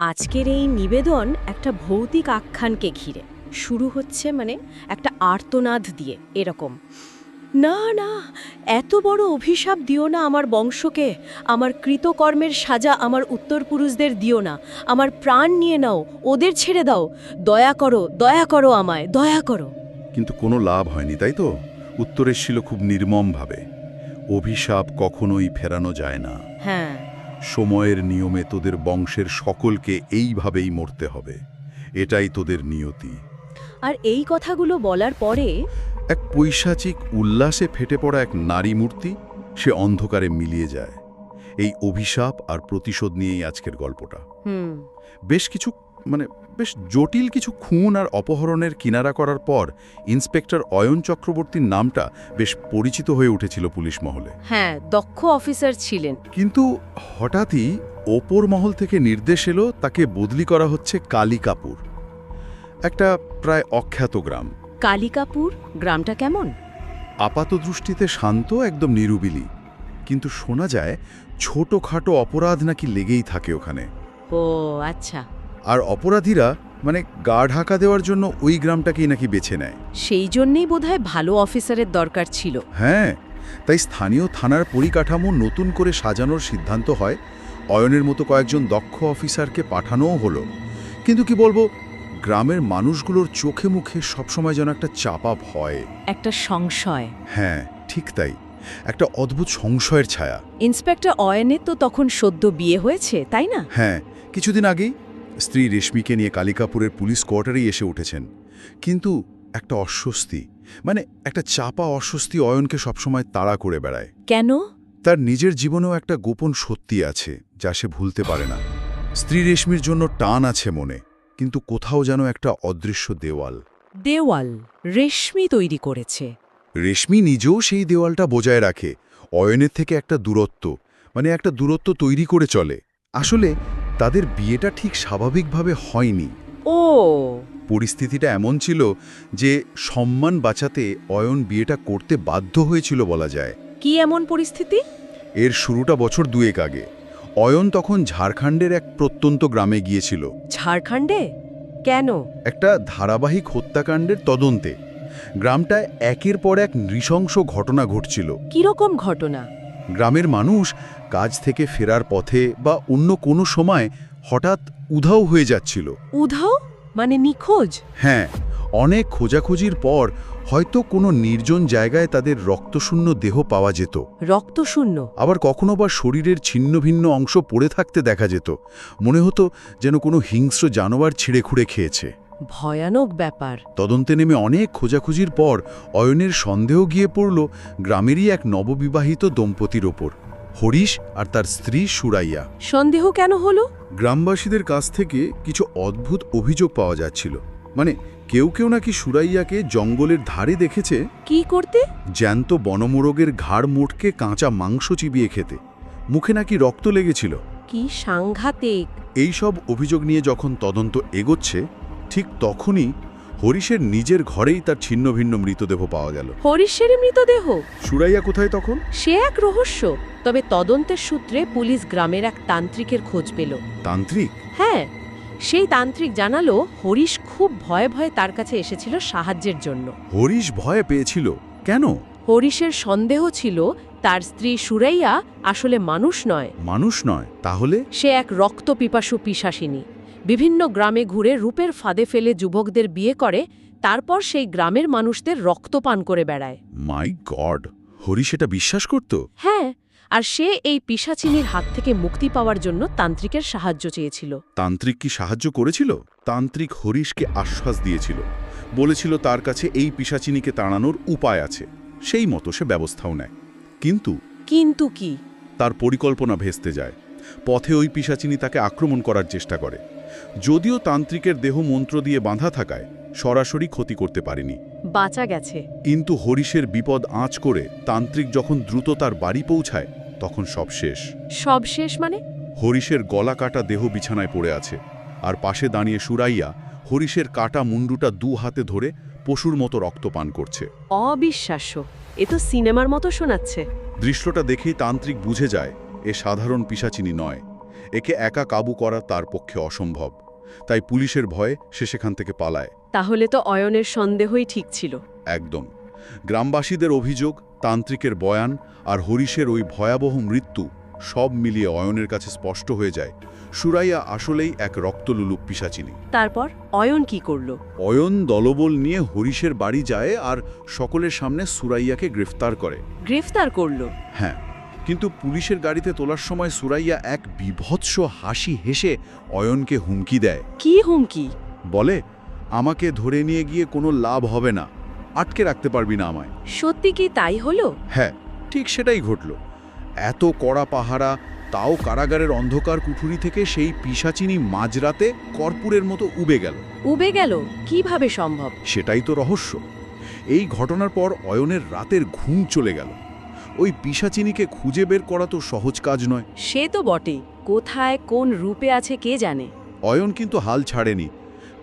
আজকের এই নিবেদন একটা ভৌতিক আখ্যানকে ঘিরে। শুরু হচ্ছে মানে একটা আর্তনাদ দিয়ে এরকম। না না এত বড় অভিশাপ দিও না আমার বংশকে। আমার কৃতকর্মের সাজা আমার উত্তরপুরুষদের দিও না। আমার প্রাণ নিয়ে নাও ওদের ছেড়ে দাও। দয়া করো দয়া করো আমায় দয়া করো। কিন্তু কোনো লাভ হয়নি তাই তো? উত্তর ছিল খুব নির্মমভাবে। অভিশাপ কখনোই ফেরানো যায় না। হ্যাঁ। সময়ের নিয়মে তোদের বংশের সকলকে এইভাবেই মরতে হবে। এটাই তোদের নিয়তি। আর এই কথাগুলো বলার পরে এক পৈশাচিক উল্লাসে ফেটে পড়া এক নারী মূর্তি সে অন্ধকারে মিলিয়ে যায়। এই অভিশাপ আর প্রতিশোধ নিয়েই আজকের গল্পটা। হুম। বেশ কিছু মানে বেশ জটিল কিছু খুন আর অপহরণের কিনারা করার পর ইন্সপেক্টর অয়ন চক্রবর্তীর নামটা বেশ পরিচিত হয়ে উঠেছিল পুলিশ মহলে। হ্যাঁ দক্ষ অফিসার ছিলেন। কিন্তু হঠাৎই ওপর মহল থেকে নির্দেশ এলো তাকে বদলি করা হচ্ছে কালিকাপুর একটা প্রায় অখ্যাত গ্রাম। কালিকাপুর গ্রামটা কেমন? আপাত দৃষ্টিতে শান্ত একদম নিরুবিলি। কিন্তু শোনা যায় ছোটখাটো অপরাধ নাকি লেগেই থাকে ওখানে। ও আচ্ছা। আর অপরাধীরা মানে গা ঢাকা দেওয়ার জন্য ওই গ্রামটাকেই নাকি বেছে নেয়। সেই জন্যেই বোধহয় ভালো অফিসারের দরকার ছিল। হ্যাঁ তাই স্থানীয় থানার পরিকাঠামো নতুন করে সাজানোর সিদ্ধান্ত হয় অয়নের মতো কয়েকজন দক্ষ অফিসারকে পাঠানোও হলো। কিন্তু কি বলব গ্রামের মানুষগুলোর চোখে মুখে সবসময় যেন একটা চাপা ভয়। একটা সংশয়। হ্যাঁ ঠিক তাই। একটা অদ্ভুত সংশয়ের ছায়া। ইন্সপেক্টর অয়নের তো তখন সদ্য বিয়ে হয়েছে তাই না? হ্যাঁ কিছুদিন আগেই স্ত্রী রেশমিকে নিয়ে কালিকাপুরের পুলিশ কোয়ার্টারেই এসে উঠেছেন। কিন্তু একটা অস্বস্তি মানে একটা চাপা অস্বস্তি অয়নকে সবসময় তাড়া করে বেড়ায়। কেন? তার নিজের জীবনেও একটা গোপন সত্যি আছে যা সে ভুলতে পারে না। স্ত্রী রেশমির জন্য টান আছে মনে কিন্তু কোথাও যেন একটা অদৃশ্য দেওয়াল। দেওয়াল রেশমি তৈরি করেছে। রেশমি নিজেও সেই দেওয়ালটা বজায় রাখে অয়নের থেকে একটা দূরত্ব মানে একটা দূরত্ব তৈরি করে চলে। আসলে তাদের বিয়েটা ঠিক স্বাভাবিকভাবে হয়নি। ও। পরিস্থিতিটা এমন ছিল যে সম্মান বাঁচাতে অয়ন বিয়েটা করতে বাধ্য হয়েছিল বলা যায়। কি এমন পরিস্থিতি? এর শুরুটা বছর দুয়েক আগে। অয়ন তখন ঝাড়খণ্ডের এক প্রত্যন্ত গ্রামে গিয়েছিল। ঝাড়খণ্ডে? কেন? একটা ধারাবাহিক হত্যাকাণ্ডের তদন্তে। গ্রামটায় একের পর এক নৃশংস ঘটনা ঘটছিল। কীরকম ঘটনা? গ্রামের মানুষ কাজ থেকে ফেরার পথে বা অন্য কোনো সময় হঠাৎ উধাও হয়ে যাচ্ছিল। উধাও? মানে নিখোঁজ? হ্যাঁ অনেক খোঁজাখুঁজির পর হয়তো কোনো নির্জন জায়গায় তাদের রক্তশূন্য দেহ পাওয়া যেত। রক্তশূন্য? আবার কখনো বা শরীরের ছিন্ন ভিন্ন অংশ পড়ে থাকতে দেখা যেত। মনে হতো যেন কোনো হিংস্র জানোয়ার ছিঁড়ে খুঁড়ে খেয়েছে। ভয়ানক ব্যাপার। তদন্তে নেমে অনেক খোঁজাখুঁজির পর অয়নের সন্দেহ গিয়ে পড়ল গ্রামেরই এক নববিবাহিত দম্পতির ওপর। হরিশ আর তার স্ত্রী সুরাইয়া। সন্দেহ কেন হলো? গ্রামবাসীদের কাছ থেকে কিছু অদ্ভুত অভিযোগ পাওয়া যাচ্ছিল। মানে কেউ কেউ নাকি সুরাইয়াকে জঙ্গলের ধারে দেখেছে? কি করতে? জ্যান্ত বনমোরগের ঘাড় মোটকে কাঁচা মাংস চিবিয়ে খেতে। মুখে নাকি রক্ত লেগেছিল। কি সাংঘাতিক। এই সব অভিযোগ নিয়ে যখন তদন্ত এগোচ্ছে ঠিক তখনই হরিশের নিজের ঘরেই তার ছিন্নভিন্ন মৃতদেহ পাওয়া গেল। হরিশের মৃতদেহ? সুরাইয়া কোথায় তখন? সে এক রহস্য তবে তদন্তের সূত্রে পুলিশ গ্রামের এক তান্ত্রিকের খোঁজ পেল। তান্ত্রিক? হ্যাঁ সেই তান্ত্রিক জানালো হরিশ খুব ভয়ে ভয়ে তার কাছে এসেছিল সাহায্যের জন্য। হরিশ ভয় পেয়েছিল? কেন? হরিশের সন্দেহ ছিল তার স্ত্রী সুরাইয়া আসলে মানুষ নয়। মানুষ নয় তাহলে? সে এক রক্তপিপাসু পিশাসিনী। বিভিন্ন গ্রামে ঘুরে রূপের ফাঁদে ফেলে যুবকদের বিয়ে করে তারপর সেই গ্রামের মানুষদের রক্তপান করে বেড়ায়। মাই গড হরিশ এটা বিশ্বাস করত? হ্যাঁ আর সে এই পিশাচিনীর হাত থেকে মুক্তি পাওয়ার জন্য তান্ত্রিকের সাহায্য চেয়েছিল। তান্ত্রিক কি সাহায্য করেছিল? তান্ত্রিক হরিশকে আশ্বাস দিয়েছিল। বলেছিল তার কাছে এই পিসাচিনীকে তাড়ানোর উপায় আছে। সেই মতো সে ব্যবস্থাও নেয়। কিন্তু কিন্তু কি? তার পরিকল্পনা ভেস্তে যায়। পথে ওই পিসাচিনী তাকে আক্রমণ করার চেষ্টা করে। যদিও তান্ত্রিকের দেহ মন্ত্র দিয়ে বাঁধা থাকায় সরাসরি ক্ষতি করতে পারেনি। বাঁচা গেছে। কিন্তু হরিশের বিপদ আঁচ করে তান্ত্রিক যখন দ্রুত তার বাড়ি পৌঁছায় তখন সব শেষ। সব শেষ মানে? হরিশের গলা কাটা দেহ বিছানায় পড়ে আছে আর পাশে দাঁড়িয়ে সুরাইয়া হরিশের কাটা মুন্ডুটা দু হাতে ধরে পশুর মতো রক্তপান করছে। অবিশ্বাস্য এ তো সিনেমার মতো শোনাচ্ছে। দৃশ্যটা দেখেই তান্ত্রিক বুঝে যায় এ সাধারণ পিসাচিনী নয়। একে একা কাবু করা তার পক্ষে অসম্ভব। তাই পুলিশের ভয়ে সে সেখান থেকে পালায়। তাহলে তো অয়নের সন্দেহই ঠিক ছিল। একদম। গ্রামবাসীদের অভিযোগ তান্ত্রিকের বয়ান আর হরিশের ওই ভয়াবহ মৃত্যু সব মিলিয়ে অয়নের কাছে স্পষ্ট হয়ে যায়। সুরাইয়া আসলেই এক রক্তলুলুপ পিসাচিনী। তারপর অয়ন কি করল? অয়ন দলবল নিয়ে হরিশের বাড়ি যায় আর সকলের সামনে সুরাইয়াকে গ্রেফতার করে। গ্রেফতার করল? হ্যাঁ। কিন্তু পুলিশের গাড়িতে তোলার সময় সুরাইয়া এক বিভৎস হাসি হেসে অয়নকে হুমকি দেয়। কি হুমকি? বলে আমাকে ধরে নিয়ে গিয়ে কোনো লাভ হবে না। আটকে রাখতে পারবি না আমায়। সত্যি কি তাই হলো? হ্যাঁ ঠিক সেটাই ঘটল। এত কড়া পাহারা তাও কারাগারের অন্ধকার কুঠুরি থেকে সেই পিসাচিনি মাঝরাতে কর্পূরের মতো উবে গেল। উবে গেল? কীভাবে সম্ভব? সেটাই তো রহস্য। এই ঘটনার পর অয়নের রাতের ঘুম চলে গেল। ওই পিসাচিনিকে খুঁজে বের করা তো সহজ কাজ নয়। সে তো বটে। কোথায় কোন রূপে আছে কে জানে? অয়ন কিন্তু হাল ছাড়েনি।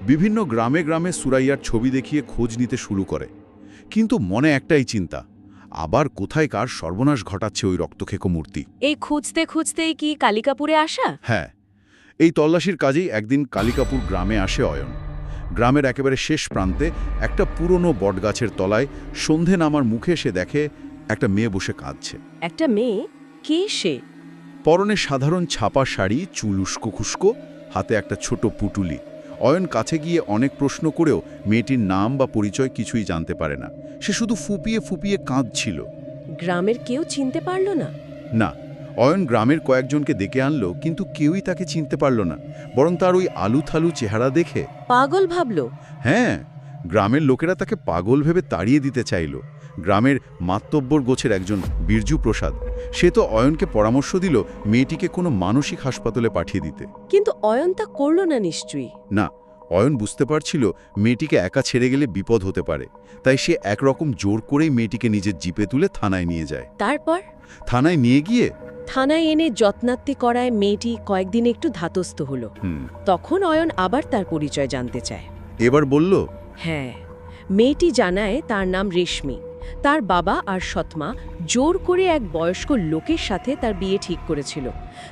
বিভিন্ন গ্রামে গ্রামে সুরাইয়ার ছবি দেখিয়ে খোঁজ নিতে শুরু করে। কিন্তু মনে একটাই চিন্তা আবার কোথায় কার সর্বনাশ ঘটাচ্ছে ওই রক্তখেকো মূর্তি? এই খুঁজতে খুঁজতেই কি কালিকাপুরে আসা? হ্যাঁ এই তল্লাশির কাজেই একদিন কালিকাপুর গ্রামে আসে অয়ন। গ্রামের একেবারে শেষ প্রান্তে একটা পুরনো বটগাছের তলায় সন্ধে নামার মুখে সে দেখে একটা মেয়ে বসে কাঁদছে। একটা মেয়ে? কে সে? পরনে সাধারণ ছাপা শাড়ি চুল উস্কো খুস্কো হাতে একটা ছোট পুটুলি। অয়ন কাছে গিয়ে অনেক প্রশ্ন করেও মেয়েটির নাম বা পরিচয় কিছুই জানতে পারে না। সে শুধু ফুপিয়ে ফুপিয়ে কাঁদছিল। গ্রামের কেউ চিনতে পারল না? না অয়ন গ্রামের কয়েকজনকে ডেকে আনলো কিন্তু কেউই তাকে চিনতে পারল না। বরং তার ওই আলুথালু চেহারা দেখে পাগল ভাবল। হ্যাঁ গ্রামের লোকেরা তাকে পাগল ভেবে তাড়িয়ে দিতে চাইল। গ্রামের মাতব্বর গোছের একজন বীরজু প্রসাদ সে তো অয়নকে পরামর্শ দিল মেয়েটিকে কোনো মানসিক হাসপাতালে পাঠিয়ে দিতে। কিন্তু অয়ন তা করল না নিশ্চয়ই। না অয়ন বুঝতে পারছিল মেয়েটিকে একা ছেড়ে গেলে বিপদ হতে পারে। তাই সে একরকম জোর করেই মেয়েটিকে নিজের জিপে তুলে থানায় নিয়ে যায়। তারপর? থানায় নিয়ে গিয়ে? থানায় এনে যত্নাত্তি করায় মেয়েটি কয়েকদিন একটু ধাতস্থ হলো। হুম। তখন অয়ন আবার তার পরিচয় জানতে চায়। এবার বলল? হ্যাঁ মেয়েটি জানায় তার নাম রেশমি। তার বাবা আর সৎমা জোর করে এক বয়স্ক লোকের সাথে তার বিয়ে ঠিক করেছিল।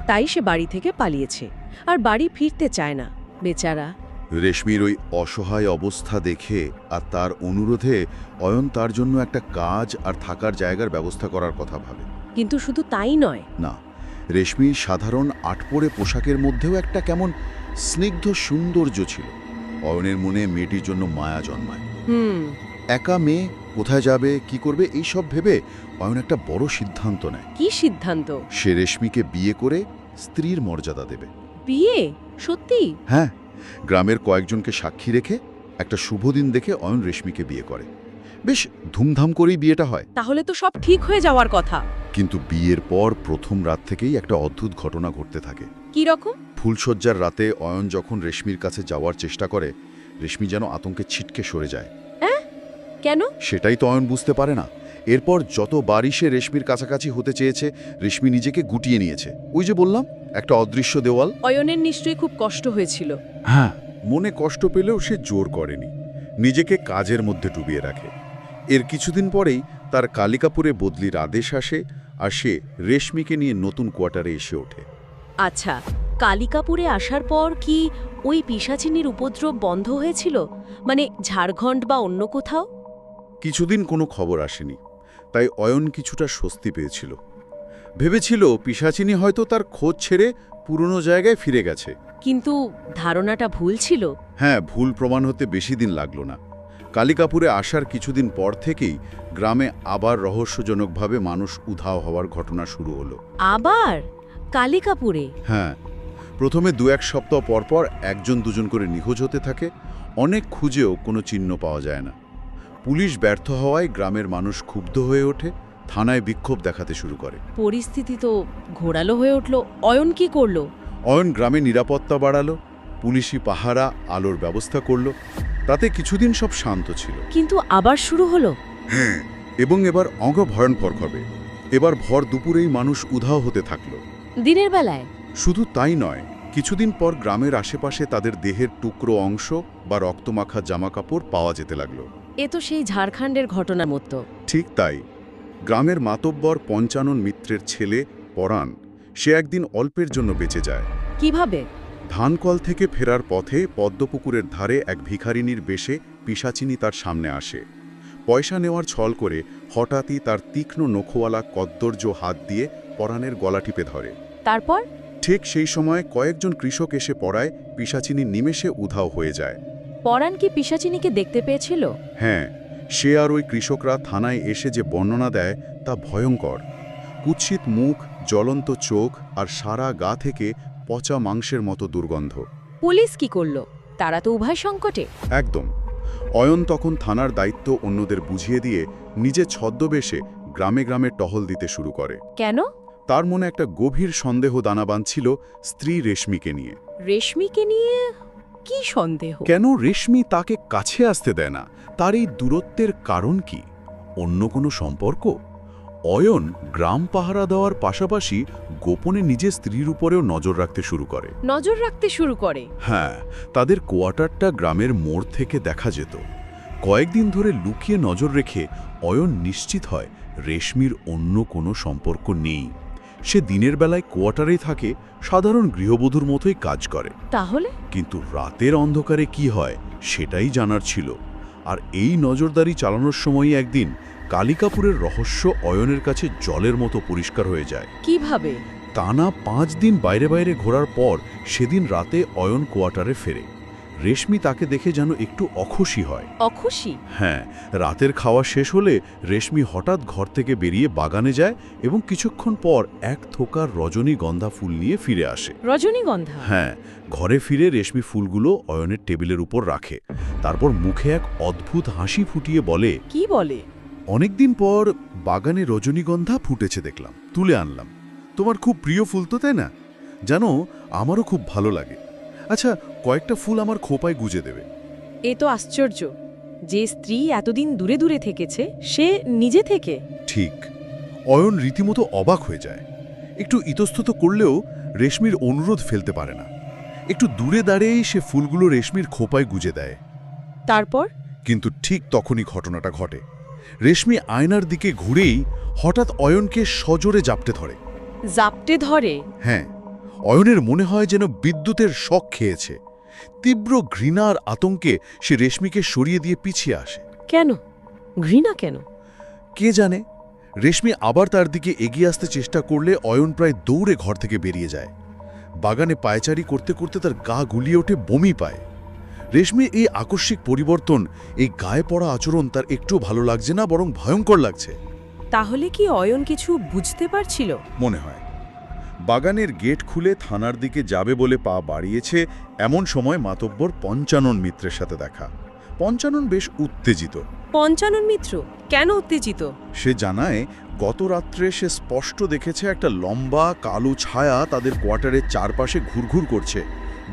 তাই সে বাড়ি থেকে পালিয়েছে। আর বাড়ি ফিরতে চায় না বেচারা। রেশমির ওই অসহায় অবস্থা দেখে আর তার অনুরোধে অয়ন তার জন্য একটা কাজ আর থাকার জায়গার ব্যবস্থা করার কথা ভাবে। কিন্তু শুধু তাই নয়। না রেশমির সাধারণ আটপরে পোশাকের মধ্যেও একটা কেমন স্নিগ্ধ সৌন্দর্য ছিল। অয়নের মনে মেয়েটির জন্য মায়া জন্মায়। হুম। একা মেয়ে কোথায় যাবে কি করবে এই সব ভেবে অয়ন একটা বড় সিদ্ধান্ত নেয়। কি সিদ্ধান্ত? সে রেশমিকে বিয়ে করে স্ত্রীর মর্যাদা দেবে। বিয়ে? সত্যি? হ্যাঁ গ্রামের কয়েকজনকে সাক্ষী রেখে একটা শুভ দিন দেখে অয়ন রেশমিকে বিয়ে করে। বেশ ধুমধাম করেই বিয়েটা হয়। তাহলে তো সব ঠিক হয়ে যাওয়ার কথা। কিন্তু বিয়ের পর প্রথম রাত থেকেই একটা অদ্ভুত ঘটনা ঘটতে থাকে। কি রকম? ফুলশয্যার রাতে অয়ন যখন রেশমির কাছে যাওয়ার চেষ্টা করে রেশমি যেন আতঙ্কে ছিটকে সরে যায়। কেন? সেটাই তো অয়ন বুঝতে পারে না। এরপর যতবারই সে রেশমির কাছাকাছি হতে চেয়েছে রেশমি নিজেকে গুটিয়ে নিয়েছে। ওই যে বললাম একটা অদৃশ্য দেওয়াল। অয়নের নিশ্চয়ই খুব কষ্ট হয়েছিল। হ্যাঁ মনে কষ্ট পেলেও সে জোর করেনি। নিজেকে কাজের মধ্যে ডুবিয়ে রাখে। এর কিছুদিন পরেই তার কালিকাপুরে বদলির আদেশ আসে আর সে রেশমিকে নিয়ে নতুন কোয়ার্টারে এসে ওঠে। আচ্ছা কালিকাপুরে আসার পর কি ওই পিসাচিনির উপদ্রব বন্ধ হয়েছিল? মানে ঝাড়খণ্ড বা অন্য কোথাও? কিছুদিন কোনো খবর আসেনি তাই অয়ন কিছুটা স্বস্তি পেয়েছিল। ভেবেছিল পিসাচিনী হয়তো তার খোঁজ ছেড়ে পুরনো জায়গায় ফিরে গেছে। কিন্তু ধারণাটা ভুল ছিল? হ্যাঁ ভুল প্রমাণ হতে বেশি দিন লাগল না। কালিকাপুরে আসার কিছুদিন পর থেকেই গ্রামে আবার রহস্যজনকভাবে মানুষ উধাও হওয়ার ঘটনা শুরু হলো। আবার? কালিকাপুরে? হ্যাঁ প্রথমে দু এক সপ্তাহ পরপর একজন দুজন করে নিখোঁজ হতে থাকে অনেক খুঁজেও কোনো চিহ্ন পাওয়া যায় না। পুলিশ ব্যর্থ হওয়ায় গ্রামের মানুষ ক্ষুব্ধ হয়ে ওঠে থানায় বিক্ষোভ দেখাতে শুরু করে। পরিস্থিতি তো ঘোরালো হয়ে উঠল। অয়ন কি করল? অয়ন গ্রামে নিরাপত্তা বাড়ালো পুলিশি পাহারা আলোর ব্যবস্থা করল তাতে কিছুদিন সব শান্ত ছিল। কিন্তু আবার শুরু হলো? হ্যাঁ এবং এবার অঙ্গ ভয়ঙ্কর হবে এবার ভর দুপুরেই মানুষ উধাও হতে থাকল। দিনের বেলায়? শুধু তাই নয় কিছুদিন পর গ্রামের আশেপাশে তাদের দেহের টুকরো অংশ বা রক্তমাখা জামাকাপড় পাওয়া যেতে লাগল। এ তো সেই ঝাড়খণ্ডের ঘটনার মতো ঠিক তাই। গ্রামের মাতব্বর পঞ্চানন মিত্রের ছেলে পরাণ সে একদিন অল্পের জন্য বেঁচে যায়। কীভাবে? ধানকল থেকে ফেরার পথে পদ্মপুকুরের ধারে এক ভিখারিনীর বেশে পিসাচিনী তার সামনে আসে। পয়সা নেওয়ার ছল করে হঠাৎই তার তীক্ষ্ণ নখওয়ালা কদ্দর্য হাত দিয়ে পরাণের গলা টিপে ধরে। তারপর? ঠিক সেই সময় কয়েকজন কৃষক এসে পড়ায় পিসাচিনী নিমেষে উধাও হয়ে যায়। পরাণ কি পিসাচিনীকে দেখতে পেয়েছিল? হ্যাঁ সে আর ওই কৃষকরা থানায় এসে যে বর্ণনা দেয় তা ভয়ঙ্কর। কুৎসিত মুখ জ্বলন্ত চোখ আর সারা গা থেকে পচা মাংসের মতো দুর্গন্ধ। পুলিশ কি করল? তারা তো উভয় সংকটে। একদম। অয়ন তখন থানার দায়িত্ব অন্যদের বুঝিয়ে দিয়ে নিজে ছদ্মবেশে গ্রামে গ্রামে টহল দিতে শুরু করে। কেন? তার মনে একটা গভীর সন্দেহ দানা বাঁধছিল স্ত্রী রেশমিকে নিয়ে। রেশমিকে নিয়ে কি সন্দেহ? কেন রেশমি তাকে কাছে আসতে দেয় না? তার এই দূরত্বের কারণ কি? অন্য কোনো সম্পর্ক? অয়ন গ্রাম পাহারা দেওয়ার পাশাপাশি গোপনে নিজের স্ত্রীর উপরেও নজর রাখতে শুরু করে। নজর রাখতে শুরু করে? হ্যাঁ তাদের কোয়ার্টারটা গ্রামের মোড় থেকে দেখা যেত। কয়েকদিন ধরে লুকিয়ে নজর রেখে অয়ন নিশ্চিত হয় রেশমির অন্য কোনো সম্পর্ক নেই। সে দিনের বেলায় কোয়ার্টারে থাকে সাধারণ গৃহবধূর মতোই কাজ করে। তাহলে? কিন্তু রাতের অন্ধকারে কি হয় সেটাই জানার ছিল। আর এই নজরদারি চালানোর সময়ই একদিন কালিকাপুরের রহস্য অয়নের কাছে জলের মতো পরিষ্কার হয়ে যায়। কীভাবে? টানা পাঁচ দিন বাইরে বাইরে ঘোরার পর সেদিন রাতে অয়ন কোয়ার্টারে ফেরে। রেশমি তাকে দেখে যেন একটু অখুশি হয়। অখুশি? হ্যাঁ রাতের খাওয়া শেষ হলে রেশমি হঠাৎ ঘর থেকে বেরিয়ে বাগানে যায় এবং কিছুক্ষণ পর এক থোকার রজনীগন্ধা ফুল নিয়ে ফিরে আসে। রজনীগন্ধা হ্যাঁ ঘরে ফিরে রেশমি ফুলগুলো অয়নের টেবিলের উপর রাখে। তারপর মুখে এক অদ্ভুত হাসি ফুটিয়ে বলে কি বলে? অনেকদিন পর বাগানে রজনীগন্ধা ফুটেছে দেখলাম তুলে আনলাম। তোমার খুব প্রিয় ফুল তো তাই না? জানো আমারও খুব ভালো লাগে। আচ্ছা কয়েকটা ফুল আমার খোপায় গুজে দেবে। এ তো আশ্চর্য। যে স্ত্রী এতদিন দূরে দূরে থেকেছে সে নিজে থেকে? ঠিক। অয়ন রীতিমতো অবাক হয়ে যায়। একটু ইতস্তত করলেও রেশমির অনুরোধ ফেলতে পারে না। একটু দূরে দাঁড়িয়েই সে ফুলগুলো রেশমির খোপায় গুজে দেয়। তারপর? কিন্তু ঠিক তখনই ঘটনাটা ঘটে। রেশমি আয়নার দিকে ঘুরেই হঠাৎ অয়নকে সজোরে জাপটে ধরে। জাপটে ধরে? হ্যাঁ। অয়নের মনে হয় যেন বিদ্যুতের শখ খেয়েছে। তীব্র ঘৃণার আতঙ্কে সে রেশমিকে সরিয়ে দিয়ে পিছিয়ে আসে। কেন? ঘৃণা কেন? কে জানে? রেশমি আবার তার দিকে এগিয়ে আসতে চেষ্টা করলে অয়ন প্রায় দৌড়ে ঘর থেকে বেরিয়ে যায়। বাগানে পায়চারি করতে করতে তার গা গুলিয়ে ওঠে বমি পায়। রেশমির এই আকস্মিক পরিবর্তন এই গায়ে পড়া আচরণ তার একটু ভালো লাগছে না বরং ভয়ঙ্কর লাগছে। তাহলে কি অয়ন কিছু বুঝতে পারছিল? মনে হয়। বাগানের গেট খুলে থানার দিকে যাবে বলে পা বাড়িয়েছে এমন সময় মাতব্বর পঞ্চানন মিত্রের সাথে দেখা। পঞ্চানন বেশ উত্তেজিত। পঞ্চানন মিত্র? কেন উত্তেজিত? সে জানায় গত রাত্রে সে স্পষ্ট দেখেছে একটা লম্বা কালো ছায়া তাদের কোয়ার্টারের চারপাশে ঘুরঘুর করছে।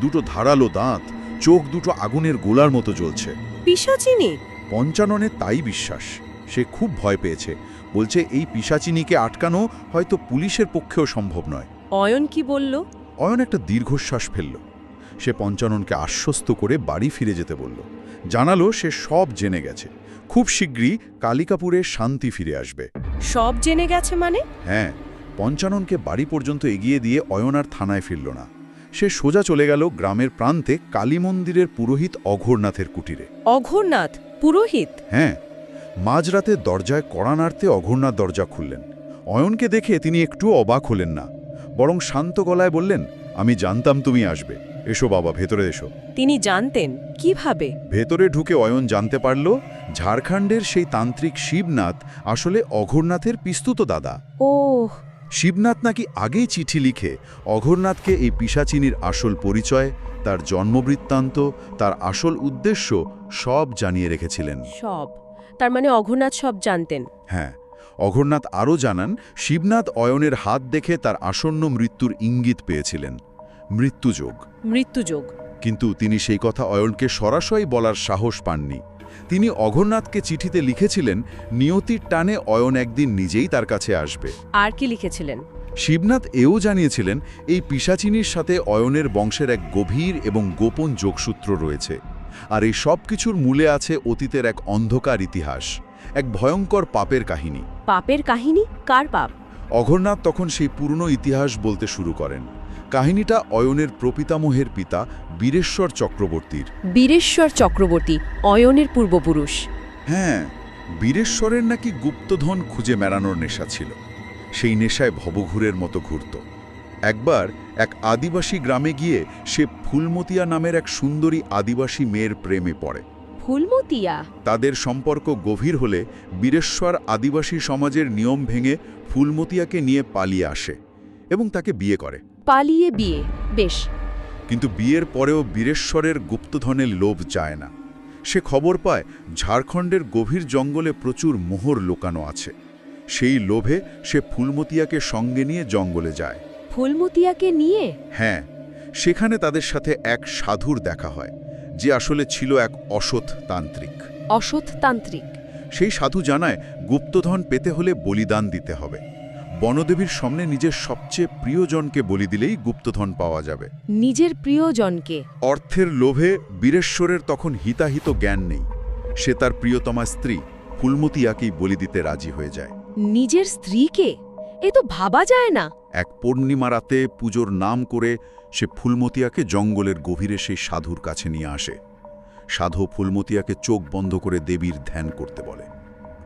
দুটো ধারালো দাঁত চোখ দুটো আগুনের গোলার মতো জ্বলছে। পিসাচিনি পঞ্চাননের তাই বিশ্বাস। সে খুব ভয় পেয়েছে। বলছে এই পিসাচিনীকে আটকানো হয়তো পুলিশের পক্ষেও সম্ভব নয়। অয়ন কি বলল? অয়ন একটা দীর্ঘশ্বাস ফেলল। সে পঞ্চাননকে আশ্বস্ত করে বাড়ি ফিরে যেতে বলল। জানালো সে সব জেনে গেছে। খুব শীঘ্রই কালিকাপুরে শান্তি ফিরে আসবে। সব জেনে গেছে মানে? হ্যাঁ পঞ্চাননকে বাড়ি পর্যন্ত এগিয়ে দিয়ে অয়ন আর থানায় ফিরল না। সে সোজা চলে গেল গ্রামের প্রান্তে কালী মন্দিরের পুরোহিত অঘোরনাথের কুটিরে। অঘোরনাথ? পুরোহিত? হ্যাঁ মাঝরাতে দরজায় কড়া নাড়তে অঘোরনাথ দরজা খুললেন। অয়নকে দেখে তিনি একটুও অবাক হলেন না। বরং শান্ত গলায় বললেন আমি জানতাম তুমি আসবে। এসো বাবা ভেতরে এসো। তিনি জানতেন কীভাবে? ভেতরে ঢুকে অয়ন জানতে পারল ঝাড়খণ্ডের সেই তান্ত্রিক শিবনাথ আসলে অঘোরনাথের পিস্তুত দাদা। ও শিবনাথ নাকি আগেই চিঠি লিখে অঘোরনাথকে এই পিসাচিনীর আসল পরিচয় তার জন্মবৃত্তান্ত তার আসল উদ্দেশ্য সব জানিয়ে রেখেছিলেন। সব? তার মানে অঘোরনাথ সব জানতেন? হ্যাঁ। অঘোরনাথ আরও জানান শিবনাথ অয়নের হাত দেখে তার আসন্ন মৃত্যুর ইঙ্গিত পেয়েছিলেন। মৃত্যুযোগ মৃত্যুযোগ কিন্তু তিনি সেই কথা অয়নকে সরাসরি বলার সাহস পাননি। তিনি অঘরনাথকে চিঠিতে লিখেছিলেন নিয়তির টানে অয়ন একদিন নিজেই তার কাছে আসবে। আর কি লিখেছিলেন? শিবনাথ এও জানিয়েছিলেন এই পিসাচিনীর সাথে অয়নের বংশের এক গভীর এবং গোপন যোগসূত্র রয়েছে। আর এই সব কিছুর মূলে আছে অতীতের এক অন্ধকার ইতিহাস। এক ভয়ঙ্কর পাপের কাহিনী। পাপের কাহিনী? কার পাপ? অঘরনাথ তখন সেই পুরনো ইতিহাস বলতে শুরু করেন। কাহিনীটা অয়নের প্রপিতামহের পিতা বীরেশ্বর চক্রবর্তীর। বীরেশ্বর চক্রবর্তী অয়নের পূর্বপুরুষ। হ্যাঁ বীরেশ্বরের নাকি গুপ্তধন খুঁজে মেরানোর নেশা ছিল। সেই নেশায় ভবঘুরের মতো ঘুরত। একবার এক আদিবাসী গ্রামে গিয়ে সে ফুলমতিয়া নামের এক সুন্দরী আদিবাসী মেয়ের প্রেমে পড়ে। ফুলমতিয়া তাদের সম্পর্ক গভীর হলে বীরেশ্বর আদিবাসী সমাজের নিয়ম ভেঙে ফুলমতিয়াকে নিয়ে পালিয়ে আসে এবং তাকে বিয়ে করে। পালিয়ে বিয়ে বেশ। কিন্তু বিয়ের পরেও বীরেশ্বরের গুপ্তধনের লোভ যায় না। সে খবর পায় ঝাড়খণ্ডের গভীর জঙ্গলে প্রচুর মোহর লোকানো আছে। সেই লোভে সে ফুলমতিয়াকে সঙ্গে নিয়ে জঙ্গলে যায়। ফুলমতিয়াকে নিয়ে? হ্যাঁ সেখানে তাদের সাথে এক সাধুর দেখা হয়। যে আসলে ছিল এক অসৎ তান্ত্রিক অসৎ তান্ত্রিক সেই সাধু জানায় গুপ্তধন পেতে হলে বলিদান দিতে হবে। বনদেবীর সামনে নিজের সবচেয়ে প্রিয়জনকে বলি দিলেই গুপ্তধন পাওয়া যাবে। নিজের প্রিয়জনকে। অর্থের লোভে বীরেশ্বরের তখন হিতাহিত জ্ঞান নেই। সে তার প্রিয়তমা স্ত্রী ফুলমতিয়াকেই বলি দিতে রাজি হয়ে যায়। নিজের স্ত্রীকে? এ তো ভাবা যায় না। এক পূর্ণিমা রাতে পুজোর নাম করে সে ফুলমতিয়াকে জঙ্গলের গভীরে সেই সাধুর কাছে নিয়ে আসে। সাধু ফুলমতিয়াকে চোখ বন্ধ করে দেবীর ধ্যান করতে বলে।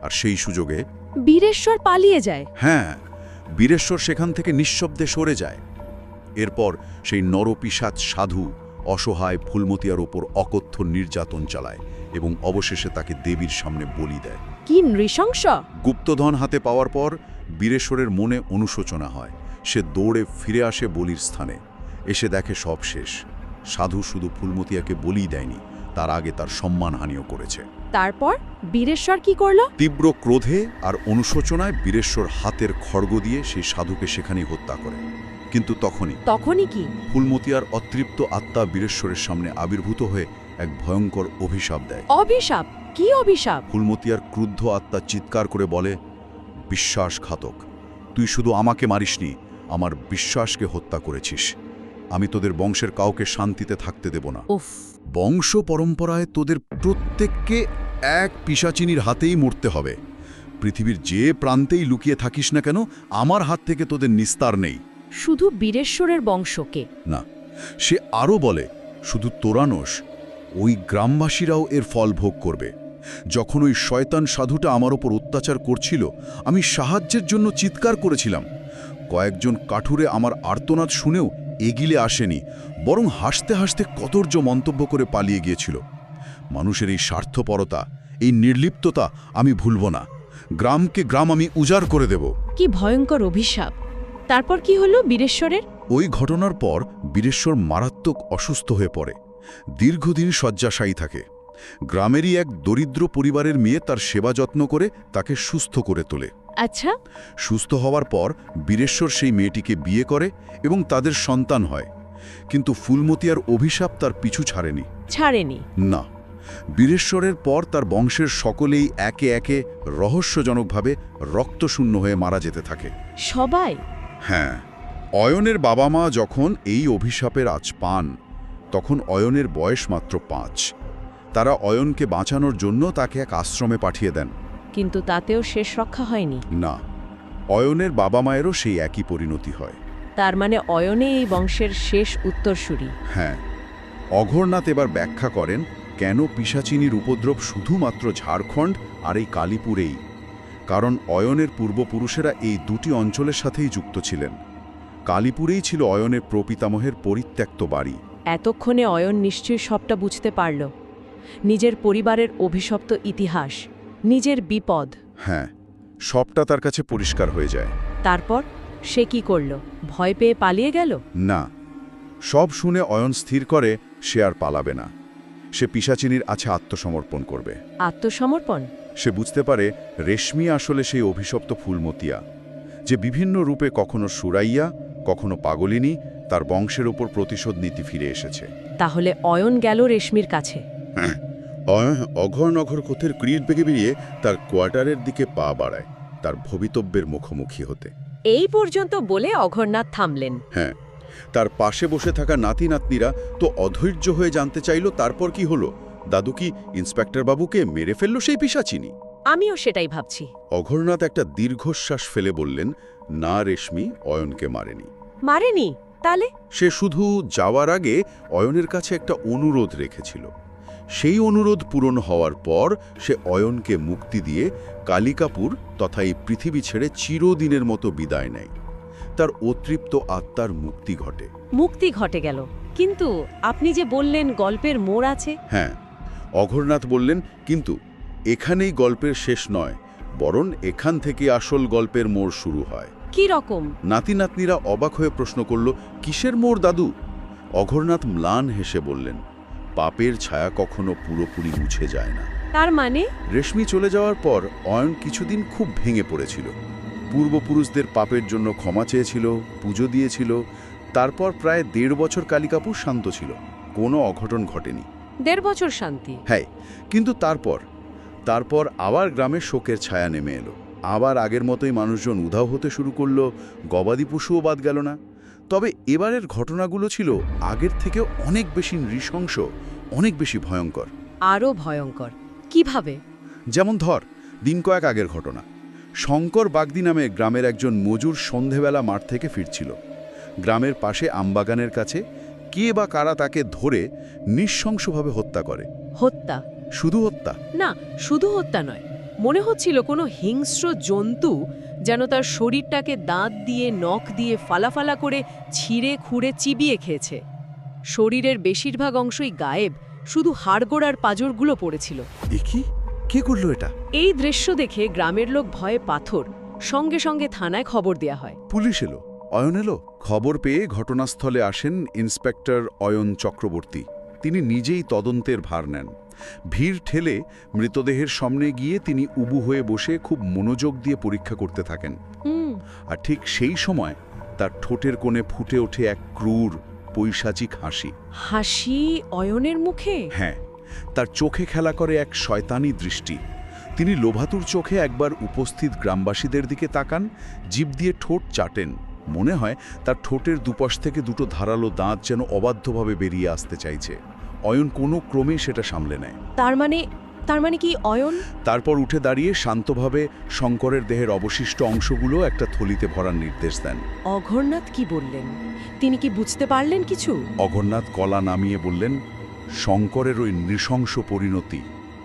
আর সেই সুযোগে বীরেশ্বর পালিয়ে যায়। হ্যাঁ বীরেশ্বর সেখান থেকে নিঃশব্দে সরে যায়। এরপর সেই নরপিসাচ সাধু অসহায় ফুলমতিয়ার ওপর অকথ্য নির্যাতন চালায় এবং অবশেষে তাকে দেবীর সামনে বলি দেয়। কি নৃশংস! গুপ্তধন হাতে পাওয়ার পর বীরেশ্বরের মনে অনুশোচনা হয়। সে দৌড়ে ফিরে আসে বলির স্থানে। এসে দেখে সব শেষ। সাধু শুধু ফুলমতিয়াকে বলি দেয়নি তার আগে তার সম্মানহানিও করেছে। তারপর বীরেশ্বর কি করল? তীব্র ক্রোধে আর অনুশোচনায় বীরেশ্বর হাতের খড়গ দিয়ে সেই সাধুকে সেখানেই হত্যা করে। কিন্তু তখনই তখনই কি? ফুলমতিয়ার অতৃপ্ত আত্মা বীরেশ্বরের সামনে আবির্ভূত হয়ে এক ভয়ঙ্কর অভিশাপ দেয়। অভিশাপ? কি অভিশাপ? ফুলমতিয়ার ক্রুদ্ধ আত্মা চিৎকার করে বলে বিশ্বাসঘাতক তুই শুধু আমাকে মারিসনি আমার বিশ্বাসকে হত্যা করেছিস। আমি তোদের বংশের কাউকে শান্তিতে থাকতে দেব না। বংশ পরম্পরায় তোদের প্রত্যেককে এক পিসাচিনীর হাতেই মরতে হবে। পৃথিবীর যে প্রান্তেই লুকিয়ে থাকিস না কেন আমার হাত থেকে তোদের নিস্তার নেই। শুধু বীরেশ্বরের বংশকে। না সে আরও বলে শুধু তোরানোস ওই গ্রামবাসীরাও এর ফল ভোগ করবে। যখন ওই শয়তান সাধুটা আমার ওপর অত্যাচার করছিল আমি সাহায্যের জন্য চিৎকার করেছিলাম। কয়েকজন কাঠুরে আমার আর্তনাদ শুনেও এগিলে আসেনি বরং হাসতে হাসতে কতর্য মন্তব্য করে পালিয়ে গিয়েছিল। মানুষের এই স্বার্থপরতা এই নির্লিপ্ততা আমি ভুলব না। গ্রামকে গ্রাম আমি উজাড় করে দেব। কি ভয়ঙ্কর অভিশাপ। তারপর কি হলো বীরেশ্বরের? ওই ঘটনার পর বীরেশ্বর মারাত্মক অসুস্থ হয়ে পড়ে। দীর্ঘদিন শয্যাশায়ী থাকে। গ্রামেরই এক দরিদ্র পরিবারের মেয়ে তার সেবা যত্ন করে তাকে সুস্থ করে তোলে। আচ্ছা। সুস্থ হওয়ার পর বীরেশ্বর সেই মেয়েটিকে বিয়ে করে এবং তাদের সন্তান হয়। কিন্তু ফুলমতিয়ার অভিশাপ তার পিছু ছাড়েনি। ছাড়েনি? না। বীরেশ্বরের পর তার বংশের সকলেই একে একে রহস্যজনকভাবে রক্তশূন্য হয়ে মারা যেতে থাকে। সবাই? হ্যাঁ। অয়নের বাবা মা যখন এই অভিশাপের আজ পান তখন অয়নের বয়স মাত্র পাঁচ। তারা অয়নকে বাঁচানোর জন্য তাকে এক আশ্রমে পাঠিয়ে দেন। কিন্তু তাতেও শেষ রক্ষা হয়নি। না অয়নের বাবা মায়েরও সেই একই পরিণতি হয়। তার মানে অয়নে এই বংশের শেষ উত্তরসূরি। হ্যাঁ অঘরনাথ এবার ব্যাখ্যা করেন কেন পিসাচিনীর উপদ্রব শুধুমাত্র ঝাড়খণ্ড আর এই কালীপুরেই। কারণ অয়নের পূর্বপুরুষেরা এই দুটি অঞ্চলের সাথেই যুক্ত ছিলেন। কালীপুরেই ছিল অয়নের প্রপিতামহের পরিত্যক্ত বাড়ি। এতক্ষণে অয়ন নিশ্চয়ই সবটা বুঝতে পারল। নিজের পরিবারের অভিশপ্ত ইতিহাস। নিজের বিপদ। হ্যাঁ সবটা তার কাছে পরিষ্কার হয়ে যায়। তারপর সে কি করল? ভয় পেয়ে পালিয়ে গেল? না সব শুনে অয়ন স্থির করে সে আর পালাবে না। সে পিসাচিনীর আছে আত্মসমর্পণ করবে। আত্মসমর্পণ? সে বুঝতে পারে রেশমি আসলে সেই অভিশপ্ত ফুলমতিয়া যে বিভিন্ন রূপে কখনো সুরাইয়া কখনো পাগলিনী তার বংশের ওপর প্রতিশোধ নীতি ফিরে এসেছে। তাহলে অয়ন গেল রেশমির কাছে। অঘর নঘর কোথের ক্রিট বেগে বেরিয়ে তার কোয়ার্টারের দিকে পা বাড়ায় তার ভবিতব্যের মুখোমুখি হতে। এই পর্যন্ত বলে অঘরনাথ থামলেন। হ্যাঁ তার পাশে বসে থাকা নাতি নাতনিরা তো অধৈর্য হয়ে জানতে চাইল তারপর কি হলো? দাদু কি ইন্সপেক্টর বাবুকে মেরে ফেলল সেই পিসাচিনি? আমিও সেটাই ভাবছি। অঘরনাথ একটা দীর্ঘশ্বাস ফেলে বললেন না রেশমি অয়নকে মারেনি। মারেনি? তাহলে সে শুধু যাওয়ার আগে অয়নের কাছে একটা অনুরোধ রেখেছিল। সেই অনুরোধ পূরণ হওয়ার পর সে অয়নকে মুক্তি দিয়ে কালিকাপুর তথা এই পৃথিবী ছেড়ে চিরদিনের মতো বিদায় নেয়। তার অতৃপ্ত আত্মার মুক্তি ঘটে। মুক্তি ঘটে গেল। কিন্তু আপনি যে বললেন গল্পের মোড় আছে? হ্যাঁ। অঘরনাথ বললেন কিন্তু এখানেই গল্পের শেষ নয় বরং এখান থেকে আসল গল্পের মোড় শুরু হয়। কি রকম? নাতি নাতনিরা অবাক হয়ে প্রশ্ন করল কিসের মোড় দাদু? অঘরনাথ ম্লান হেসে বললেন পাপের ছায়া কখনো পুরোপুরি মুছে যায় না। তার মানে? রেশমি চলে যাওয়ার পর অয়ন কিছুদিন খুব ভেঙে পড়েছিল। পূর্বপুরুষদের পাপের জন্য ক্ষমা চেয়েছিল পুজো দিয়েছিল তারপর প্রায় দেড় বছর কালিকাপুর শান্ত ছিল। কোনো অঘটন ঘটেনি। দেড় বছর শান্তি। হ্যাঁ কিন্তু তারপর? তারপর আবার গ্রামের শোকের ছায়া নেমে এলো। আবার আগের মতোই মানুষজন উধাও হতে শুরু করল গবাদি পশুও বাদ গেল না। তবে এবারের ঘটনাগুলো ছিল আগের থেকে অনেক বেশি নৃশংস অনেক বেশি ভয়ঙ্কর। আরও ভয়ঙ্কর। কীভাবে? যেমন ধর দিন কয়েক আগের ঘটনা। শঙ্কর বাগদি নামে গ্রামের একজন মজুর সন্ধেবেলা মাঠ থেকে ফিরছিল। গ্রামের পাশে আমবাগানের কাছে কে বা কারা তাকে ধরে নৃশংসভাবে হত্যা করে। হত্যা? শুধু হত্যা? না শুধু হত্যা নয়। মনে হচ্ছিল কোনো হিংস্র জন্তু যেন তার শরীরটাকে দাঁত দিয়ে নখ দিয়ে ফালাফালা করে ছিঁড়ে খুঁড়ে চিবিয়ে খেয়েছে। শরীরের বেশিরভাগ অংশই গায়েব শুধু হাড়গোড়ার পাঁজরগুলো পড়েছিল। দেখি কি করল এটা? এই দৃশ্য দেখে গ্রামের লোক ভয়ে পাথর সঙ্গে সঙ্গে থানায় খবর দেয়া হয়। পুলিশ এলো। অয়ন এলো। খবর পেয়ে ঘটনাস্থলে আসেন ইন্সপেক্টর অয়ন চক্রবর্তী। তিনি নিজেই তদন্তের ভার নেন। ভিড় ঠেলে মৃতদেহের সামনে গিয়ে তিনি উবু হয়ে বসে খুব মনোযোগ দিয়ে পরীক্ষা করতে থাকেন। আর ঠিক সেই সময় তার ঠোঁটের কোণে ফুটে ওঠে এক ক্রূর পৈশাচিক হাসি। হাসি অয়নের মুখে? হ্যাঁ তার চোখে খেলা করে এক শয়তানি দৃষ্টি। তিনি লোভাতুর চোখে একবার উপস্থিত গ্রামবাসীদের দিকে তাকান জিভ দিয়ে ঠোঁট চাটেন। মনে হয় তার ঠোঁটের দুপাশ থেকে দুটো ধারালো দাঁত যেন অবাধ্যভাবে বেরিয়ে আসতে চাইছে। অয়ন কোনো ক্রমে সেটা সামলে নেয়। তার মানে তার মানে কি অয়ন? তারপর উঠে দাঁড়িয়ে শান্তভাবে শঙ্করের দেহের অবশিষ্ট অংশগুলো একটা থলিতে ভরার নির্দেশ দেন। অঘরনাথ কি বললেন? তিনি কি বুঝতে পারলেন কিছু? অঘরনাথ কলা নামিয়ে বললেন শঙ্করের ওই নৃশংস পরিণতি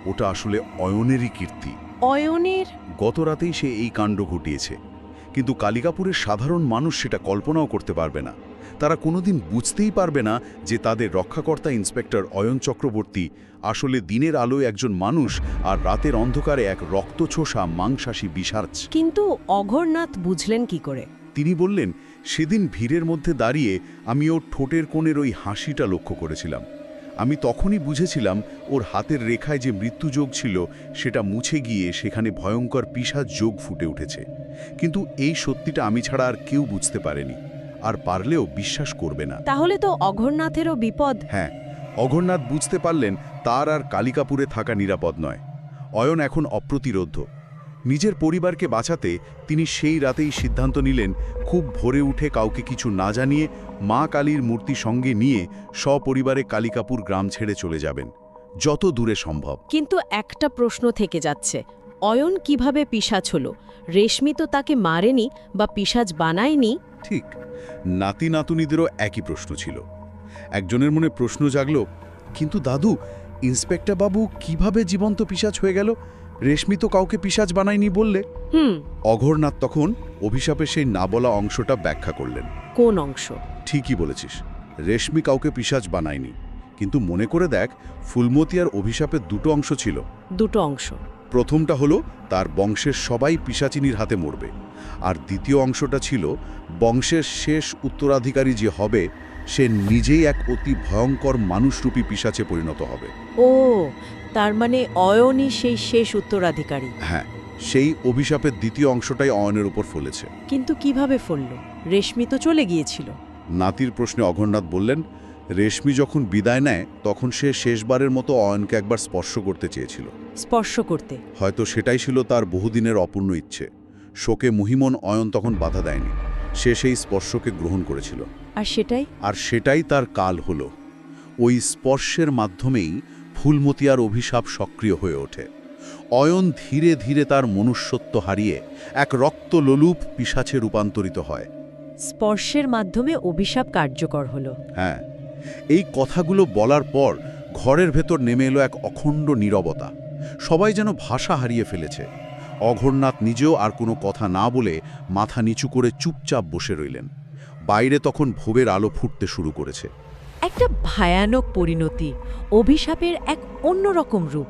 ওটা আসলে অয়নেরই কীর্তি। অয়নের? গত রাতেই সে এই কাণ্ড ঘটিয়েছে কিন্তু কালিকাপুরের সাধারণ মানুষ সেটা কল্পনাও করতে পারবে না। তারা কোনোদিন বুঝতেই পারবে না যে তাদের রক্ষাকর্তা ইন্সপেক্টর অয়ন চক্রবর্তী আসলে দিনের আলোয় একজন মানুষ আর রাতের অন্ধকারে এক রক্তছোষা মাংসাশী বিশার্চ কিন্তু অঘরনাথ বুঝলেন কি করে? তিনি বললেন সেদিন ভিড়ের মধ্যে দাঁড়িয়ে আমি ওর ঠোঁটের কোণের ওই হাসিটা লক্ষ্য করেছিলাম। আমি তখনই বুঝেছিলাম ওর হাতের রেখায় যে মৃত্যুযোগ ছিল সেটা মুছে গিয়ে সেখানে ভয়ঙ্কর পিসাজ যোগ ফুটে উঠেছে। কিন্তু এই সত্যিটা আমি ছাড়া আর কেউ বুঝতে পারেনি। আর পারলেও বিশ্বাস করবে না। তাহলে তো অঘরনাথেরও বিপদ। হ্যাঁ অঘরনাথ বুঝতে পারলেন তার আর কালিকাপুরে থাকা নিরাপদ নয়। অয়ন এখন অপ্রতিরোধ্য নিজের পরিবারকে বাঁচাতে তিনি সেই রাতেই সিদ্ধান্ত নিলেন খুব ভোরে উঠে কাউকে কিছু না জানিয়ে মা কালীর মূর্তি সঙ্গে নিয়ে সপরিবারে কালিকাপুর গ্রাম ছেড়ে চলে যাবেন যত দূরে সম্ভব। কিন্তু একটা প্রশ্ন থেকে যাচ্ছে অয়ন কীভাবে পিসাজ হলো? রেশমি তো তাকে মারেনি বা পিসাজ বানায়নি? ঠিক নাতি নাতুনিদেরও একই প্রশ্ন ছিল। একজনের মনে প্রশ্ন জাগল কিন্তু দাদু ইন্সপেক্টর বাবু কীভাবে জীবন্ত পিসাজ হয়ে গেল? রেশমি তো কাউকে পিসাজ বানায়নি বললে। হুম। অঘরনাথ তখন অভিশাপের সেই না বলা অংশটা ব্যাখ্যা করলেন। কোন অংশ? ঠিকই বলেছিস রেশমি কাউকে পিসাজ বানায়নি। কিন্তু মনে করে দেখ ফুলমতি আর অভিশাপের দুটো অংশ ছিল। দুটো অংশ। প্রথমটা হলো তার বংশের সবাই পিসাচিনীর হাতে মরবে। আর দ্বিতীয় অংশটা ছিল বংশের শেষ উত্তরাধিকারী যে হবে সে নিজেই এক অতি ভয়ঙ্কর মানুষরূপী পিসাচে পরিণত হবে। ও তার মানে অয়নই সেই শেষ উত্তরাধিকারী। হ্যাঁ সেই অভিশাপের দ্বিতীয় অংশটাই অয়নের উপর ফলেছে। কিন্তু কীভাবে ফলল? রেশমি তো চলে গিয়েছিল। নাতির প্রশ্নে অঘরনাথ বললেন রেশমি যখন বিদায় নেয় তখন সে শেষবারের মতো অয়নকে একবার স্পর্শ করতে চেয়েছিল। স্পর্শ করতে। হয়তো সেটাই ছিল তার বহুদিনের অপূর্ণ ইচ্ছে। শোকে মহিমন অয়ন তখন বাধা দেয়নি। সে সেই স্পর্শকে গ্রহণ করেছিল। আর সেটাই? আর সেটাই তার কাল হল। ওই স্পর্শের মাধ্যমেই ফুলমতিয়ার অভিশাপ সক্রিয় হয়ে ওঠে। অয়ন ধীরে ধীরে তার মনুষ্যত্ব হারিয়ে এক রক্ত লোলুপ পিসাচে রূপান্তরিত হয়। স্পর্শের মাধ্যমে অভিশাপ কার্যকর হলো। হ্যাঁ এই কথাগুলো বলার পর ঘরের ভেতর নেমে এলো এক অখণ্ড নীরবতা। সবাই যেন ভাষা হারিয়ে ফেলেছে। অঘরনাথ নিজেও আর কোনো কথা না বলে মাথা নিচু করে চুপচাপ বসে রইলেন। বাইরে তখন ভোবের আলো ফুটতে শুরু করেছে। একটা ভয়ানক পরিণতি, অভিশাপের এক অন্যরকম রূপ।